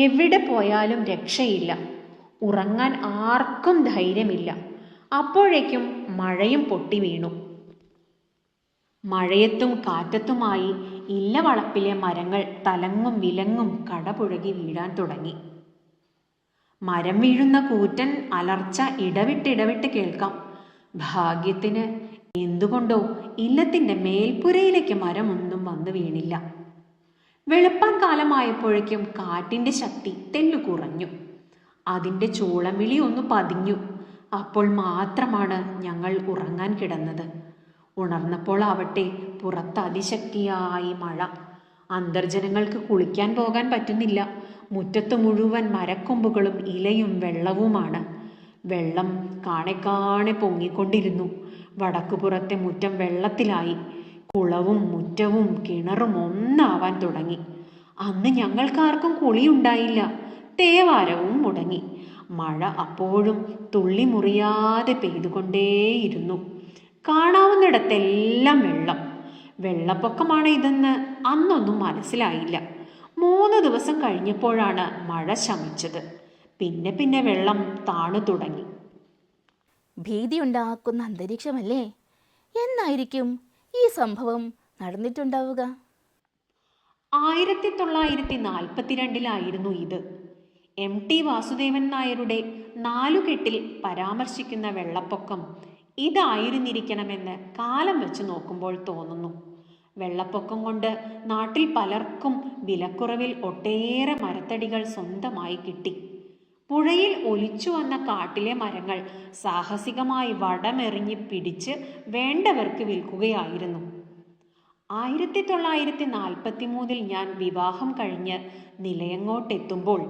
എവിടെ പോയാലും രക്ഷയില്ല. ഉറങ്ങാൻ ആർക്കും ധൈര്യമില്ല. അപ്പോഴേക്കും മഴയും പൊട്ടി വീണു. മഴയത്തും കാറ്റത്തുമായി ഇല്ലവളപ്പിലെ മരങ്ങൾ തലങ്ങും വിലങ്ങും കടപുഴകി വീഴാൻ തുടങ്ങി. മരം വീഴുന്ന കൂറ്റൻ അലർച്ച ഇടവിട്ടിടവിട്ട് കേൾക്കാം. ഭാഗ്യത്തിന് എന്തുകൊണ്ടോ ഇല്ലത്തിന്റെ മേൽപ്പുരയിലേക്ക് മരമൊന്നും വന്നു വീണില്ല. വെളുപ്പാൻ കാലമായപ്പോഴേക്കും കാറ്റിന്റെ ശക്തി തെല്ലു കുറഞ്ഞു. അതിന്റെ ചൂളമിളി ഒന്ന് പതിഞ്ഞു. അപ്പോൾ മാത്രമാണ് ഞങ്ങൾ ഉറങ്ങാൻ കിടന്നത്. ഉണർന്നപ്പോൾ ആവട്ടെ പുറത്ത് അതിശക്തിയായി മഴ. അന്തർജനങ്ങൾക്ക് കുളിക്കാൻ പോകാൻ പറ്റുന്നില്ല. മുറ്റത്ത് മുഴുവൻ മരക്കൊമ്പുകളും ഇലയും വെള്ളവുമാണ്. വെള്ളം കാണെ കാണെ പൊങ്ങിക്കൊണ്ടിരുന്നു. വടക്കുപുറത്തെ മുറ്റം വെള്ളത്തിലായി. കുളവും മുറ്റവും കിണറും ഒന്നാവാൻ തുടങ്ങി. അന്ന് ഞങ്ങൾക്കാർക്കും കുളിയുണ്ടായില്ല. തേവാരവും മുടങ്ങി. മഴ അപ്പോഴും തുള്ളി മുറിയാതെ പെയ്തുകൊണ്ടേയിരുന്നു. കാണാവുന്നിടത്തെല്ലാം വെള്ളം. വെള്ളപ്പൊക്കമാണ് ഇതെന്ന് അന്നൊന്നും മനസ്സിലായില്ല. മൂന്ന് ദിവസം കഴിഞ്ഞപ്പോഴാണ് മഴ ശമിച്ചത്. പിന്നെ പിന്നെ വെള്ളം താണു തുടങ്ങി. ഭീതിയുണ്ടാക്കുന്ന അന്തരീക്ഷമല്ലേ? എന്നായിരിക്കും ഈ സംഭവം നടന്നിട്ടുണ്ടാവുക? ആയിരത്തി തൊള്ളായിരത്തി നാൽപ്പത്തിരണ്ടിലായിരുന്നു ഇത്. എം ടി വാസുദേവൻ നായരുടെ നാലുകെട്ടിൽ പരാമർശിക്കുന്ന വെള്ളപ്പൊക്കം ഇതായിരുന്നിരിക്കണമെന്ന് കാലം വെച്ച് നോക്കുമ്പോൾ തോന്നുന്നു. വെള്ളപ്പൊക്കം കൊണ്ട് നാട്ടിൽ പലർക്കും വിലക്കുറവിൽ ഒട്ടേറെ മരത്തടികൾ സ്വന്തമായി കിട്ടി. പുഴയിൽ ഒലിച്ചു വന്ന കാട്ടിലെ മരങ്ങൾ സാഹസികമായി വടമെറിഞ്ഞ് പിടിച്ച് വേണ്ടവർക്ക് വിൽക്കുകയായിരുന്നു. ആയിരത്തി തൊള്ളായിരത്തി നാൽപ്പത്തി മൂന്നിൽ ഞാൻ വിവാഹം കഴിഞ്ഞ് നിലയങ്ങോട്ടെത്തുമ്പോൾ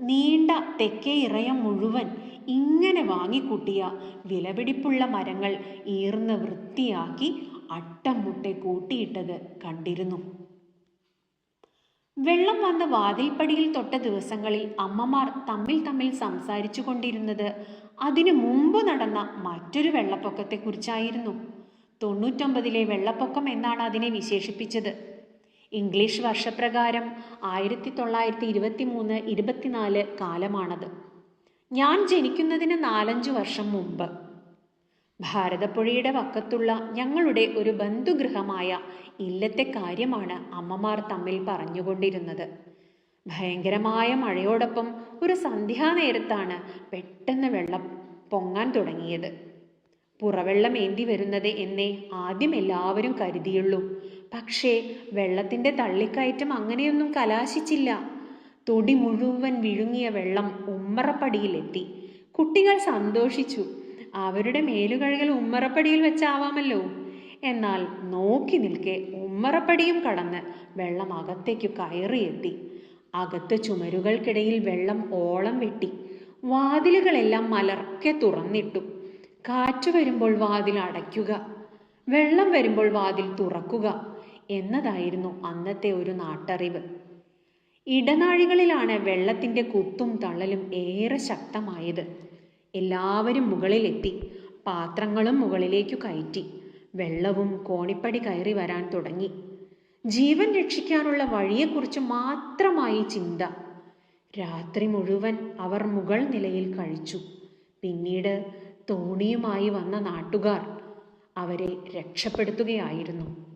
നീണ്ട തെക്കേ ഇറയം മുഴുവൻ ഇങ്ങനെ വാങ്ങിക്കൂട്ടിയ വിലപിടിപ്പുള്ള മരങ്ങൾ ഈർന്ന് വൃത്തിയാക്കി അട്ടം മുട്ടെ കൂട്ടിയിട്ടത് കണ്ടിരുന്നു. വെള്ളം വന്ന വാതിൽപ്പടിയിൽ തൊട്ട ദിവസങ്ങളിൽ അമ്മമാർ തമ്മിൽ തമ്മിൽ സംസാരിച്ചു കൊണ്ടിരുന്നത് അതിനു മുമ്പ് നടന്ന മറ്റൊരു വെള്ളപ്പൊക്കത്തെക്കുറിച്ചായിരുന്നു. തൊണ്ണൂറ്റൊമ്പതിലെ വെള്ളപ്പൊക്കം എന്നാണ് അതിനെ വിശേഷിപ്പിച്ചത്. ഇംഗ്ലീഷ് വർഷപ്രകാരം ആയിരത്തി തൊള്ളായിരത്തി ഇരുപത്തി മൂന്ന് ഇരുപത്തിനാല് കാലമാണത്. ഞാൻ ജനിക്കുന്നതിന് നാലഞ്ച് വർഷം മുമ്പ് ഭാരതപ്പുഴയുടെ വക്കത്തുള്ള ഞങ്ങളുടെ ഒരു ബന്ധുഗൃഹമായ ഇല്ലത്തെ കാര്യമാണ് അമ്മമാർ തമ്മിൽ പറഞ്ഞുകൊണ്ടിരുന്നത്. ഭയങ്കരമായ മഴയോടൊപ്പം ഒരു സന്ധ്യാനേരത്താണ് പെട്ടെന്ന് വെള്ളം പൊങ്ങാൻ തുടങ്ങിയത്. പുറവെള്ളം ഏന്തി വരുന്നത് എന്നേ ആദ്യം എല്ലാവരും കരുതിയുള്ളൂ. പക്ഷേ വെള്ളത്തിന്റെ തള്ളിക്കയറ്റം അങ്ങനെയൊന്നും കലാശിച്ചില്ല. തൊടി മുഴുവൻ വിഴുങ്ങിയ വെള്ളം ഉമ്മറപ്പടിയിലെത്തി. കുട്ടികൾ സന്തോഷിച്ചു. അവരുടെ മേലുകഴുകൽ ഉമ്മറപ്പടിയിൽ വെച്ചാവാമല്ലോ. എന്നാൽ നോക്കി നിൽക്കെ ഉമ്മറപ്പടിയും കടന്ന് വെള്ളം അകത്തേക്ക് കയറിയെത്തി അകത്ത് ചുമരുകൾക്കിടയിൽ വെള്ളം ഓളം വെട്ടി. വാതിലുകളെല്ലാം മലർക്കെ തുറന്നിട്ടു. കാറ്റ് വരുമ്പോൾ വാതിൽ അടയ്ക്കുക വെള്ളം വരുമ്പോൾ വാതിൽ തുറക്കുക എന്നതായിരുന്നു അന്നത്തെ ഒരു നാട്ടറിവ്. ഇടനാഴികളിലാണ് വെള്ളത്തിന്റെ കുത്തും തള്ളലും ഏറെ ശക്തമായത്. എല്ലാവരും മുകളിലെത്തി. പാത്രങ്ങളും മുകളിലേക്കു കയറ്റി. വെള്ളവും കോണിപ്പടി കയറി വരാൻ തുടങ്ങി. ജീവൻ രക്ഷിക്കാനുള്ള വഴിയെക്കുറിച്ച് മാത്രമായി ചിന്ത. രാത്രി മുഴുവൻ അവർ മുകൾ നിലയിൽ കഴിച്ചു. പിന്നീട് തോണിയുമായി വന്ന നാട്ടുകാർ അവരെ രക്ഷപ്പെടുത്തുകയായിരുന്നു.